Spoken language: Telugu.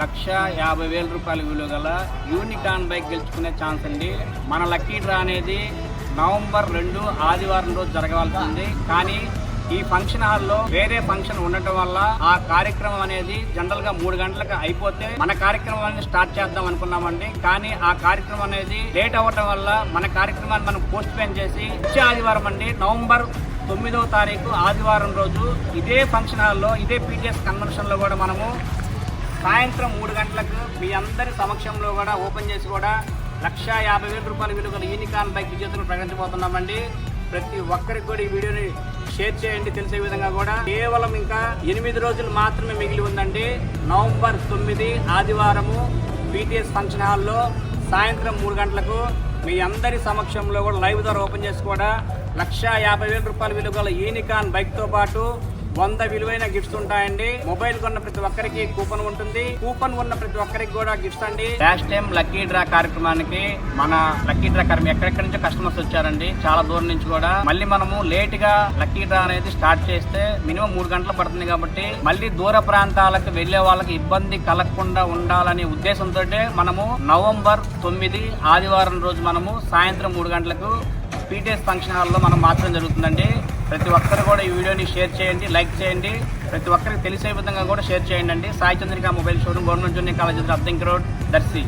లక్ష యాభై వేల రూపాయల విలువ గల యూనికాన్ బైక్ గెలుచుకునే ఛాన్స్ అండి. మన లక్కీ డ్రా అనేది నవంబర్ రెండు ఆదివారం రోజు జరగవలసింది కానీ ఈ ఫంక్షన్ హాల్లో వేరే ఫంక్షన్ ఉండటం వల్ల ఆ కార్యక్రమం అనేది జనరల్గా మూడు గంటలకు అయిపోతే మన కార్యక్రమాన్ని స్టార్ట్ చేద్దాం అనుకున్నామండి. కానీ ఆ కార్యక్రమం అనేది లేట్ అవ్వటం వల్ల మన కార్యక్రమాన్ని మనం పోస్ట్ పోన్ చేసి వచ్చే ఆదివారం అండి నవంబర్ తొమ్మిదవ తారీఖు ఆదివారం రోజు ఇదే ఫంక్షన్ హాల్లో ఇదే పీటీఎస్ కన్వెన్షన్లో కూడా మనము సాయంత్రం మూడు గంటలకు మీ అందరి సమక్షంలో కూడా ఓపెన్ చేసి కూడా లక్ష యాభై వేల రూపాయల విలువ గల యూనికాన్ బైక్ విజేతను ప్రకటించబోతున్నామండి. ప్రతి ఒక్కరికి కూడా ఈ వీడియోని షేర్ చేయండి. తెలిసే విధంగా కూడా కేవలం ఇంకా ఎనిమిది రోజులు మాత్రమే మిగిలి ఉందండి. నవంబర్ తొమ్మిది ఆదివారము బీటీఎస్ ఫంక్షన్ హాల్లో సాయంత్రం మూడు గంటలకు మీ అందరి సమక్షంలో కూడా లైవ్ ద్వారా ఓపెన్ చేసి కూడా లక్ష యాభై వేల రూపాయల విలువ గల యూనికాన్ బైక్తో పాటు వంద విలువైన గిఫ్ట్స్ ఉంటాయండి. మొబైల్ కొన్న ప్రతి ఒక్కరికి కూపన్ ఉంటుంది. కూపన్ ఉన్న ప్రతి ఒక్కరికి కూడా గిఫ్ట్స్ అండి. లాస్ట్ టైం లక్కీ డ్రా కార్యక్రమానికి మన లక్కీ డ్రా కార్యక్రమం ఎక్కడెక్కడి నుంచో కస్టమర్స్ వచ్చారండి. చాలా దూరం నుంచి కూడా. మళ్ళీ మనము లేట్గా లక్కీ డ్రా అనేది స్టార్ట్ చేస్తే మినిమం మూడు గంటలు పడుతుంది కాబట్టి మళ్ళీ దూర ప్రాంతాలకు వెళ్ళే వాళ్ళకి ఇబ్బంది కలగకుండా ఉండాలనే ఉద్దేశంతో మనము నవంబర్ తొమ్మిది ఆదివారం రోజు మనము సాయంత్రం మూడు గంటలకు పీటీఎస్ ఫంక్షన్ హాల్లో మనం మార్చడం జరుగుతుందండి. ప్రతి ఒక్కరు కూడా ఈ వీడియోని షేర్ చేయండి లైక్ చేయండి. ప్రతి ఒక్కరికి తెలిసే విధంగా కూడా షేర్ చేయండి అండి. Sai Chandrika mobile showroom government junior college అబ్దింక్ road Darsi.